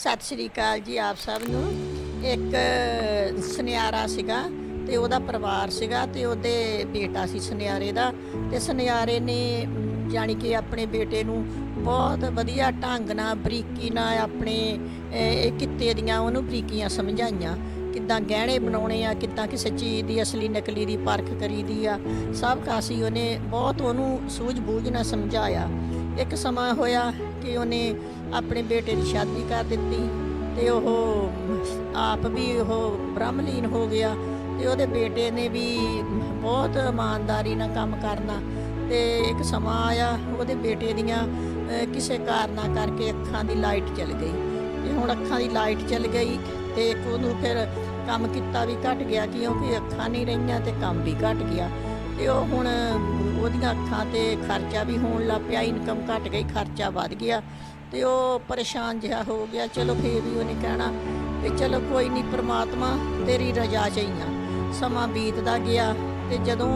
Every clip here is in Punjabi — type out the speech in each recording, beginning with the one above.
ਸਤਿ ਸ੍ਰੀ ਅਕਾਲ ਜੀ ਆਪ ਸਭ ਨੂੰ। ਇੱਕ ਸੁਨਿਆਰਾ ਸੀਗਾ ਤੇ ਉਹਦਾ ਪਰਿਵਾਰ ਸੀਗਾ ਤੇ ਉਹਦੇ ਬੇਟਾ ਸੀ ਸੁਨਿਆਰੇ ਦਾ ਤੇ ਸੁਨਿਆਰੇ ਨੇ ਜਾਣੀ ਕਿ ਆਪਣੇ ਬੇਟੇ ਨੂੰ ਬਹੁਤ ਵਧੀਆ ਢੰਗ ਨਾਲ, ਬਰੀਕੀ ਨਾਲ ਆਪਣੇ ਇਹ ਕਿੱਤੇ ਦੀਆਂ ਉਹਨੂੰ ਬਰੀਕੀਆਂ ਸਮਝਾਈਆਂ। ਕਿੱਦਾਂ ਗਹਿਣੇ ਬਣਾਉਣੇ ਆ, ਕਿੱਦਾਂ ਕਿਸੇ ਚੀਜ਼ ਦੀ ਅਸਲੀ ਨਕਲੀ ਦੀ ਪਰਖ ਕਰੀਦੀ ਆ। ਸਭ ਕਾਸੀ ਉਹਨੇ ਬਹੁਤ ਉਹਨੂੰ ਸੂਝ-ਬੂਝ ਨਾਲ ਸਮਝਾਇਆ। ਇੱਕ ਸਮਾਂ ਹੋਇਆ ਕਿ ਉਹਨੇ ਆਪਣੇ ਬੇਟੇ ਦੀ ਸ਼ਾਦੀ ਕਰ ਦਿੱਤੀ ਤੇ ਉਹ ਆਪ ਵੀ ਉਹ ਬ੍ਰਹਮਲੀਨ ਹੋ ਗਿਆ ਤੇ ਉਹਦੇ ਬੇਟੇ ਨੇ ਵੀ ਬਹੁਤ ਇਮਾਨਦਾਰੀ ਨਾਲ ਕੰਮ ਕਰਨਾ ਤੇ ਇੱਕ ਸਮਾਂ ਆਇਆ ਉਹਦੇ ਬੇਟੇ ਦੀਆਂ ਕਿਸੇ ਕਾਰਨਾਂ ਕਰਕੇ ਅੱਖਾਂ ਦੀ ਲਾਈਟ ਚਲ ਗਈ ਤੇ ਹੁਣ ਅੱਖਾਂ ਦੀ ਲਾਈਟ ਚਲ ਗਈ ਤੇ ਇੱਕ ਉਹਨੂੰ ਫਿਰ ਕੰਮ ਕੀਤਾ ਵੀ ਘਟ ਗਿਆ ਕਿਉਂਕਿ ਅੱਖਾਂ ਨਹੀਂ ਰਹੀਆਂ ਤੇ ਕੰਮ ਵੀ ਘਟ ਗਿਆ ਤੇ ਉਹ ਹੁਣ ਉਹਦੀਆਂ ਅੱਖਾਂ ਤੇ ਖਰਚਾ ਵੀ ਹੋਣ ਲੱਗ ਪਿਆ ਇਨਕਮ ਘਟ ਗਈ ਖਰਚਾ ਵੱਧ ਗਿਆ ਤੇ ਉਹ ਪਰੇਸ਼ਾਨ ਜਿਹਾ ਹੋ ਗਿਆ। ਚਲੋ ਫੇਰ ਵੀ ਉਹਨੇ ਕਹਿਣਾ ਵੀ ਚਲੋ ਕੋਈ ਨਹੀਂ ਪ੍ਰਮਾਤਮਾ ਤੇਰੀ ਰਜ਼ਾ ਚਾਹੀਆਂ ਸਮਾਂ ਬੀਤਦਾ ਗਿਆ ਤੇ ਜਦੋਂ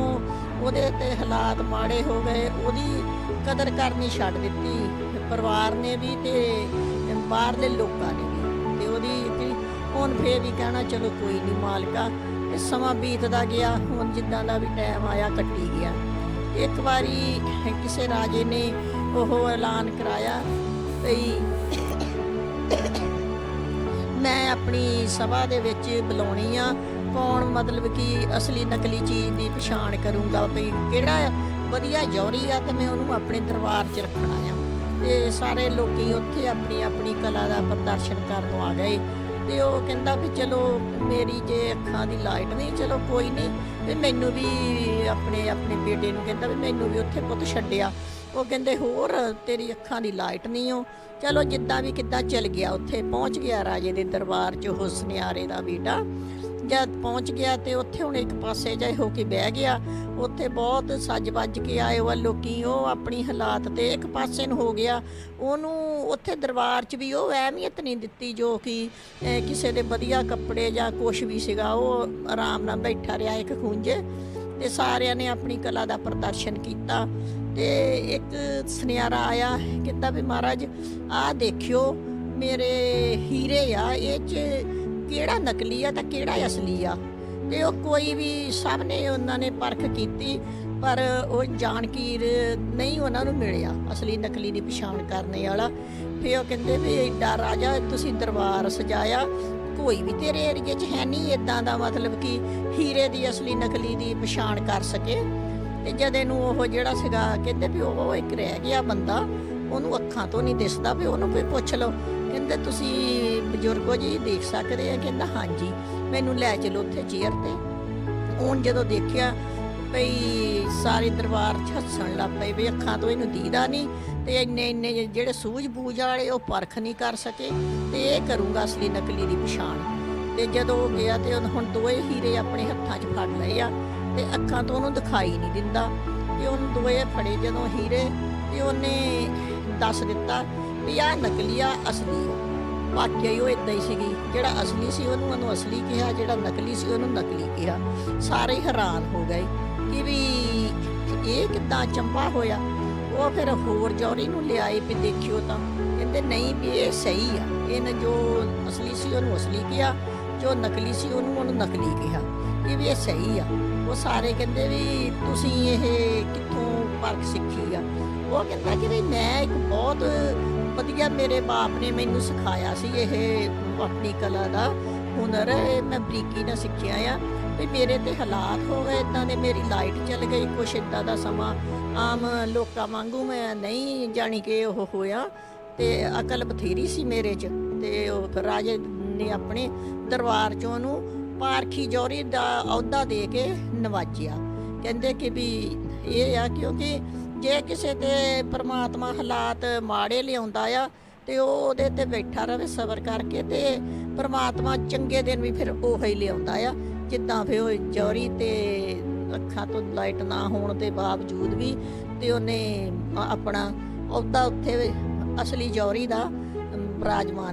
ਉਹਦੇ ਤੇ ਹਾਲਾਤ ਮਾੜੇ ਹੋ ਗਏ ਉਹਦੀ ਕਦਰ ਕਰਨੀ ਛੱਡ ਦਿੱਤੀ। ਪਰਿਵਾਰ ਨੇ ਵੀ ਤੇ ਬਾਹਰਲੇ ਲੋਕਾਂ ਨੇ ਵੀ ਤੇ ਉਹਦੀ ਹੁਣ ਫੇਰ ਵੀ ਕਹਿਣਾ ਚਲੋ ਕੋਈ ਨਹੀਂ ਮਾਲਕਾ। ਸਮਾਂ ਬੀਤਦਾ ਗਿਆ ਹੁਣ ਜਿੱਦਾਂ ਦਾ ਵੀ ਟਾਈਮ ਆਇਆ ਕੱਟੀ ਗਿਆ। ਇੱਕ ਵਾਰੀ ਕਿਸੇ ਰਾਜੇ ਨੇ ਉਹ ਐਲਾਨ ਕਰਾਇਆ ਵੀ ਮੈਂ ਆਪਣੀ ਸਭਾ ਦੇ ਵਿੱਚ ਬੁਲਾਉਣੀ ਆ, ਕੌਣ ਮਤਲਬ ਕਿ ਅਸਲੀ ਨਕਲੀ ਚੀਜ਼ ਦੀ ਪਛਾਣ ਕਰੂੰਗਾ ਵੀ ਕਿਹੜਾ ਵਧੀਆ ਜੌਹਰੀ ਆ ਤੇ ਮੈਂ ਉਹਨੂੰ ਆਪਣੇ ਦਰਬਾਰ 'ਚ ਰੱਖਣਾ ਆ। ਤੇ ਸਾਰੇ ਲੋਕੀ ਉੱਥੇ ਆਪਣੀ ਆਪਣੀ ਕਲਾ ਦਾ ਪ੍ਰਦਰਸ਼ਨ ਕਰਨ ਆ ਗਏ। ਤੇ ਉਹ ਕਹਿੰਦਾ ਵੀ ਚਲੋ ਮੇਰੀ ਜੇ ਅੱਖਾਂ ਦੀ ਲਾਈਟ ਨਹੀਂ, ਚਲੋ ਕੋਈ ਨਹੀਂ। ਵੀ ਮੈਨੂੰ ਵੀ ਆਪਣੇ ਆਪਣੇ ਬੇਟੇ ਨੂੰ ਕਹਿੰਦਾ ਵੀ ਮੈਨੂੰ ਵੀ ਉੱਥੇ ਪੁੱਤ ਛੱਡਿਆ। ਉਹ ਕਹਿੰਦੇ ਹੋਰ, ਤੇਰੀ ਅੱਖਾਂ ਦੀ ਲਾਈਟ ਨਹੀਂ ਹੋ ਚਲੋ ਜਿੱਦਾਂ ਵੀ ਕਿੱਦਾਂ ਚਲ ਗਿਆ, ਉੱਥੇ ਪਹੁੰਚ ਗਿਆ ਰਾਜੇ ਦੇ ਦਰਬਾਰ 'ਚ ਉਹ ਸੁਨਿਆਰੇ ਦਾ ਬੇਟਾ। ਜਦ ਪਹੁੰਚ ਗਿਆ ਤੇ ਉੱਥੇ ਹੁਣ ਇੱਕ ਪਾਸੇ ਜਾਏ ਹੋ ਕੇ ਬਹਿ ਗਿਆ। ਉੱਥੇ ਬਹੁਤ ਸੱਜ ਵੱਜ ਕੇ ਆਏ ਹੋਏ ਲੋਕੀ, ਉਹ ਆਪਣੀ ਹਾਲਾਤ ਤੇ ਇੱਕ ਪਾਸੇ ਨੂੰ ਹੋ ਗਿਆ। ਉਹਨੂੰ ਉੱਥੇ ਦਰਬਾਰ 'ਚ ਵੀ ਉਹ ਅਹਿਮੀਅਤ ਨਹੀਂ ਦਿੱਤੀ ਜੋ ਕਿ ਕਿਸੇ ਦੇ ਵਧੀਆ ਕੱਪੜੇ ਜਾਂ ਕੁਝ ਵੀ ਸੀਗਾ, ਉਹ ਆਰਾਮ ਨਾਲ ਬੈਠਾ ਰਿਹਾ ਇੱਕ ਖੂੰਜੇ ਤੇ ਸਾਰਿਆਂ ਨੇ ਆਪਣੀ ਕਲਾ ਦਾ ਪ੍ਰਦਰਸ਼ਨ ਕੀਤਾ। ਤੇ ਇੱਕ ਸੁਨਿਆਰਾ ਆਇਆ ਕਹਿੰਦਾ ਵੀ ਮਹਾਰਾਜ, ਆਹ ਦੇਖਿਓ, ਮੇਰੇ ਹੀਰੇ ਆ, ਇਹ 'ਚ ਕਿਹੜਾ ਨਕਲੀ ਆ ਤਾਂ ਕਿਹੜਾ ਅਸਲੀ ਆ? ਤੇ ਉਹ ਕੋਈ ਵੀ ਸਭ ਨੇ ਉਹਨਾਂ ਨੇ ਪਰਖ ਕੀਤੀ, ਪਰ ਉਹ ਜਾਣਕੀਰ ਨਹੀਂ ਉਹਨਾਂ ਨੂੰ ਮਿਲਿਆ, ਅਸਲੀ ਨਕਲੀ ਦੀ ਪਛਾਣ ਕਰਨੇ ਵਾਲਾ। ਫੇ ਉਹ ਕਹਿੰਦੇ ਵੀ ਏਡਾ ਰਾਜਾ ਤੁਸੀਂ ਦਰਬਾਰ ਸਜਾਇਆ, ਕੋਈ ਵੀ ਤੇਰੇ ਏਰੀਏ 'ਚ ਹੈ ਨਹੀਂ ਇਦਾਂ ਦਾ ਮਤਲਬ ਕਿ ਹੀਰੇ ਦੀ ਅਸਲੀ ਨਕਲੀ ਦੀ ਪਛਾਣ ਕਰ ਸਕੇ। ਤੇ ਜਦ ਇਹਨੂੰ ਉਹ ਜਿਹੜਾ ਸੀਗਾ, ਕਹਿੰਦੇ ਵੀ ਉਹ ਇੱਕ ਰਹਿ ਗਿਆ ਬੰਦਾ, ਉਹਨੂੰ ਅੱਖਾਂ ਤੋਂ ਨਹੀਂ ਦਿਸਦਾ, ਵੀ ਉਹਨੂੰ ਕੋਈ ਪੁੱਛ ਲਓ। ਕਹਿੰਦੇ, ਤੁਸੀਂ ਬਜ਼ੁਰਗੋ ਜੀ, ਦੇਖ ਸਕਦੇ ਆ? ਕਹਿੰਦਾ, ਹਾਂਜੀ, ਮੈਨੂੰ ਲੈ ਚਲੋ ਉੱਥੇ ਚੇਅਰ ਤੇ। ਹੁਣ ਜਦੋਂ ਦੇਖਿਆ ਭਈ ਸਾਰੇ ਦਰਬਾਰ 'ਚ ਹੱਸਣ ਲੱਗ ਪਏ ਵੀ ਅੱਖਾਂ ਤੋਂ ਇਹਨੂੰ ਦੀਦਾ ਨਹੀਂ ਤੇ ਇੰਨੇ ਇੰਨੇ ਜਿਹੜੇ ਸੂਝ-ਬੂਝ ਵਾਲੇ ਉਹ ਪਰਖ ਨਹੀਂ ਕਰ ਸਕੇ ਤੇ ਇਹ ਕਰੂੰਗਾ ਅਸਲੀ ਨਕਲੀ ਦੀ ਪਛਾਣ। ਤੇ ਜਦੋਂ ਉਹ ਗਿਆ ਤੇ ਉਹਨੇ ਹੁਣ ਦੋਏ ਹੀਰੇ ਆਪਣੇ ਹੱਥਾਂ 'ਚ ਫੜ ਲਏ ਆ ਤੇ ਅੱਖਾਂ ਤੋਂ ਉਹਨੂੰ ਦਿਖਾਈ ਨਹੀਂ ਦਿੰਦਾ। ਤੇ ਉਹਨੂੰ ਦੋਏ ਫੜੇ ਜਦੋਂ ਹੀਰੇ ਤੇ ਉਹਨੇ ਦੱਸ ਦਿੱਤਾ ਵੀ ਆਹ ਨਕਲੀ ਆ, ਅਸਲੀ। ਆ ਵਾਕਿਆ ਹੀ ਉਹ ਇਦਾਂ ਹੀ ਸੀਗੀ। ਜਿਹੜਾ ਅਸਲੀ ਸੀ, ਉਹਨੂੰ ਉਹਨੂੰ ਅਸਲੀ ਕਿਹਾ, ਜਿਹੜਾ ਨਕਲੀ ਸੀ, ਉਹਨੂੰ ਨਕਲੀ ਕਿਹਾ। ਸਾਰੇ ਹੀ ਹੈਰਾਨ ਹੋ ਗਏ ਕਿ ਵੀ ਇਹ ਕਿੱਦਾਂ ਚੰਬਾ ਹੋਇਆ। ਉਹ ਫਿਰ ਹੋਰ ਜੌਰੀ ਨੂੰ ਲਿਆਏ ਵੀ ਦੇਖਿਓ ਤਾਂ। ਕਹਿੰਦੇ ਨਹੀਂ ਵੀ ਇਹ ਸਹੀ ਆ। ਇਹਨੇ ਜੋ ਅਸਲੀ ਸੀ, ਉਹਨੂੰ ਅਸਲੀ ਕਿਹਾ। ਜੋ ਨਕਲੀ ਸੀ, ਉਹਨੂੰ ਉਹਨੂੰ ਨਕਲੀ ਕਿਹਾ ਇਹ ਵੀ ਇਹ ਸਹੀ ਆ। ਉਹ ਸਾਰੇ ਕਹਿੰਦੇ ਵੀ ਤੁਸੀਂ ਇਹ ਕਿੱਥੋਂ ਪਰਖ ਸਿੱਖੀ ਆ। ਉਹ ਕਹਿੰਦਾ ਕਿ ਵੀ ਮੈਂ ਇੱਕ ਬਹੁਤ ਵਧੀਆ ਮੇਰੇ ਬਾਪ ਨੇ ਮੈਨੂੰ ਸਿਖਾਇਆ ਸੀ ਇਹ ਆਪਣੀ ਕਲਾ ਦਾ ਹੁਨਰ, ਇਹ ਮੈਂ ਬਰੀਕੀ ਨਾਲ ਸਿੱਖਿਆ ਆ। ਵੀ ਮੇਰੇ ਤੇ ਹਾਲਾਤ ਹੋ ਗਏ ਇਦਾਂ ਦੇ ਮੇਰੀ ਲਾਈਟ ਚੱਲ ਗਈ, ਕੁਛ ਇਦਾਂ ਦਾ ਸਮਾਂ ਆਮ ਲੋਕਾਂ ਵਾਂਗੂ ਮੈਂ ਨਹੀਂ ਜਾਣੀ ਕਿ ਉਹ ਹੋਇਆ। ਤੇ ਅਕਲ ਬਥੇਰੀ ਸੀ ਮੇਰੇ 'ਚ, ਤੇ ਉਹ ਰਾਜੇ ਨੇ ਆਪਣੇ ਦਰਬਾਰ 'ਚੋਂ ਉਹਨੂੰ ਪਾਰਖੀ ਜੌਰੀ ਦਾ ਅਹੁਦਾ ਦੇ ਕੇ ਨਵਾਜਿਆ। ਕਹਿੰਦੇ ਕਿ ਵੀ ਇਹ ਆ ਕਿਉਂਕਿ ਜੇ ਕਿਸੇ ਤੇ ਪ੍ਰਮਾਤਮਾ ਹਾਲਾਤ ਮਾੜੇ ਲਿਆਉਂਦਾ ਆ ਤੇ ਉਹ ਉਹਦੇ ਤੇ ਬੈਠਾ ਰਵੇ ਸਬਰ ਕਰਕੇ ਤੇ ਪ੍ਰਮਾਤਮਾ ਚੰਗੇ ਦਿਨ ਵੀ ਫਿਰ ਉਹ ਹੀ ਲਿਆਉਂਦਾ ਆ। ਜਿੱਦਾਂ ਫਿਰ ਉਹ ਜੌਰੀ ਤੇ ਅੱਖਾਂ ਤੋਂ ਲਾਈਟ ਨਾ ਹੋਣ ਦੇ ਬਾਵਜੂਦ ਵੀ ਤੇ ਉਹਨੇ ਆਪਣਾ ਅਹੁਦਾ ਉੱਥੇ ਅਸਲੀ ਜੌਰੀ ਦਾ ਬਰਾਜਮਾਨ